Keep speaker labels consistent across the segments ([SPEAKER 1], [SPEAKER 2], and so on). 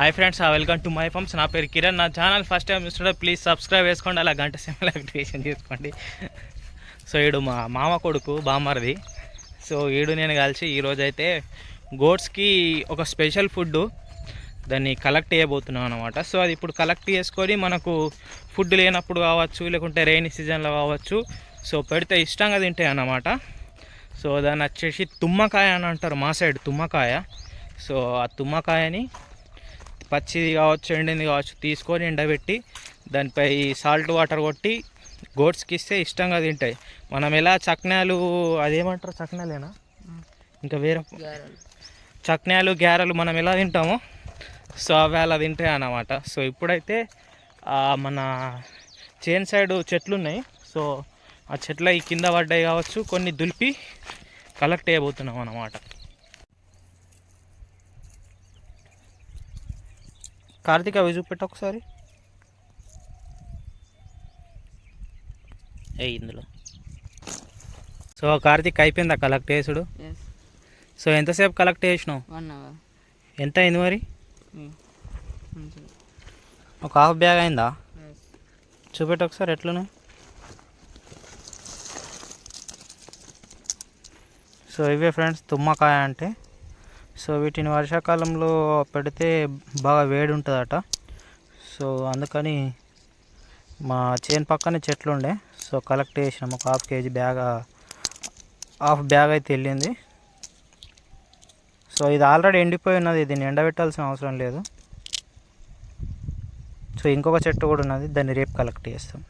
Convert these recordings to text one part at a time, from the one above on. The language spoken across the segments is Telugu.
[SPEAKER 1] Hi friends welcome to my farms నా పేరు కిరణ్. నా ఛానల్ ఫస్ట్ టైం చూస్తుంటే ప్లీజ్ సబ్స్క్రైబ్ చేసుకోండి. అలా గంట సింబల్ యాక్టివేషన్ చేసుకోండి. సో ఈడు మా మామ కొడుకు బామ్మర్ది. సో ఈడు నేను కలిసి ఈరోజు అయితే గోడ్స్కి ఒక స్పెషల్ ఫుడ్ దాన్ని కలెక్ట్ చేయబోతున్నాం అనమాట సో అది ఇప్పుడు కలెక్ట్ చేసుకొని మనకు ఫుడ్ లేనప్పుడు కావచ్చు లేకుంటే రెయినీ సీజన్లో కావచ్చు సో పెడితే ఇష్టంగా తింటాయి అన్నమాట. సో దాన్ని వచ్చేసి తుమ్మకాయ అని అంటారు మా సైడ్ తుమ్మకాయ. సో ఆ తుమ్మకాయని పచ్చిది కావచ్చు ఎండింది కావచ్చు తీసుకొని ఎండబెట్టి దానిపై సాల్ట్ వాటర్ కొట్టి గోడ్స్కి ఇస్తే ఇష్టంగా తింటాయి. మనం ఎలా చక్నాలు అదేమంటారు? చక్నాలేనా? ఇంకా వేరే చక్నాలు గ్యారెలు మనం ఎలా తింటామో సో అవి అలా తింటాయి అన్నమాట. సో ఇప్పుడైతే మన చేన్ సైడ్ చెట్లు ఉన్నాయి సో ఆ చెట్ల ఈ కింద పడ్డాయి కావచ్చు కొన్ని దులిపి కలెక్ట్ చేయబోతున్నాం అన్నమాట. కార్తీక్ అవి చూపెట్టు ఒకసారి. ఏ ఇందులో. సో కార్తీక్ అయిపోయిందా కలెక్ట్ చేసుడు? సో ఎంతసేపు కలెక్ట్ చేసినావు? ఎంత అయింది మరి?
[SPEAKER 2] మంచిగా
[SPEAKER 1] ఒక హాఫ్ బ్యాగ్ అయిందా? చూపెట్టు ఒకసారి ఎట్లున్నాయి? సో ఇవే ఫ్రెండ్స్ తుమ్మకాయ అంటే. సో వీటిని వర్షాకాలంలో పెడితే బాగా వేడి ఉంటుందట సో అందుకని మా చేను పక్కనే చెట్లు ఉండే. సో కలెక్ట్ చేసినాం. ఒక half KG bag half bag అయితే వెళ్ళింది. సో ఇది ఆల్రెడీ ఎండిపోయి ఉన్నది. దీన్ని ఎండబెట్టాల్సిన అవసరం లేదు. సో ఇంకొక చెట్టు కూడా ఉన్నది. దాన్ని రేపు కలెక్ట్ చేస్తాం.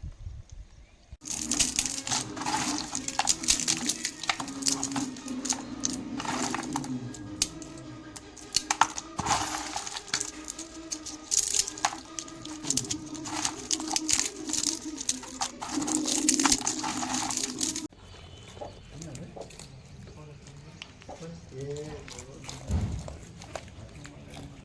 [SPEAKER 1] Yeah, I don't know.